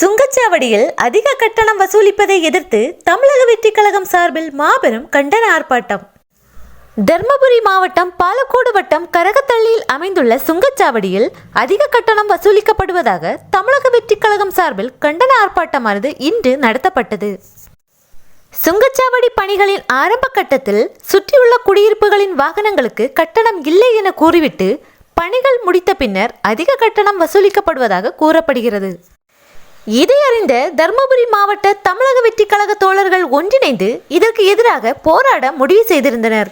சுங்கச்சாவடியில் அதிக கட்டணம் வசூலிப்பதை எதிர்த்து தமிழக வெற்றிக் கழகம் சார்பில் மாபெரும் கண்டன ஆர்ப்பாட்டம். தர்மபுரி மாவட்டம் பாலக்கோடு வட்டம் கரகத்தள்ளியில் அமைந்துள்ள சுங்கச்சாவடியில் அதிக கட்டணம் வசூலிக்கப்படுவதாக தமிழக வெற்றிக் கழகம் சார்பில் கண்டன ஆர்ப்பாட்டமானது இன்று நடத்தப்பட்டது. சுங்கச்சாவடி பணிகளின் ஆரம்ப கட்டத்தில் சுற்றியுள்ள குடியிருப்புகளின் வாகனங்களுக்கு கட்டணம் இல்லை என கூறிவிட்டு பணிகள் முடித்த பின்னர் அதிக கட்டணம் வசூலிக்கப்படுவதாக கூறப்படுகிறது. இதை அறிந்த தர்மபுரி மாவட்ட தமிழக வெற்றி கழக தோழர்கள் ஒன்றிணைந்து இதற்கு எதிராக போராட முடிவு செய்திருந்தனர்.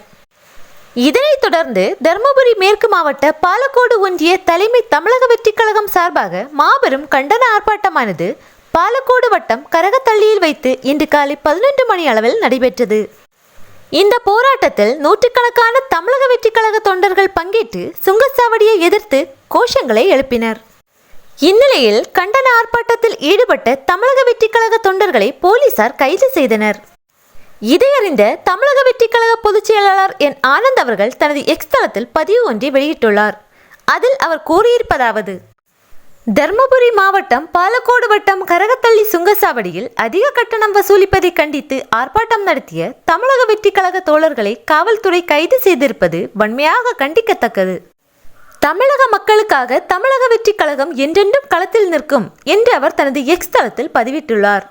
இதனைத் தொடர்ந்து தர்மபுரி மேற்கு மாவட்ட பாலக்கோடு ஒன்றிய தலைமை தமிழக வெற்றி கழகம் சார்பாக மாபெரும் கண்டன ஆர்ப்பாட்டமானது பாலக்கோடு வட்டம் கரகத்தள்ளியில் வைத்து இன்று காலை பதினொன்று மணி அளவில் நடைபெற்றது. இந்த போராட்டத்தில் நூற்றுக்கணக்கான தமிழக வெற்றி கழக தொண்டர்கள் பங்கேற்று சுங்கச்சாவடியை எதிர்த்து கோஷங்களை எழுப்பினர். இந்நிலையில் கண்டன ஆர்ப்பாட்டத்தில் ஈடுபட்ட தமிழக வெற்றிக்கழக தொண்டர்களை போலீசார் கைது செய்தனர். இதையறிந்த தமிழக வெற்றிக்கழக பொதுச் செயலாளர் என் ஆனந்த் அவர்கள் தனது எக்ஸ் தளத்தில் பதிவு ஒன்றை வெளியிட்டுள்ளார். அதில் அவர் கூறியிருப்பதாவது தர்மபுரி மாவட்டம் பாலக்கோடு வட்டம் கரகத்தள்ளி சுங்கசாவடியில் அதிக கட்டணம் வசூலிப்பதை கண்டித்து ஆர்ப்பாட்டம் நடத்திய தமிழக வெற்றிக்கழக தோழர்களை காவல்துறை கைது செய்திருப்பது வன்மையாக கண்டிக்கத்தக்கது. தமிழக மக்களுக்காக தமிழக வெற்றிக் கழகம் என்றென்றும் களத்தில் நிற்கும் என்று அவர் தனது எக்ஸ் தளத்தில் பதிவிட்டுள்ளார்.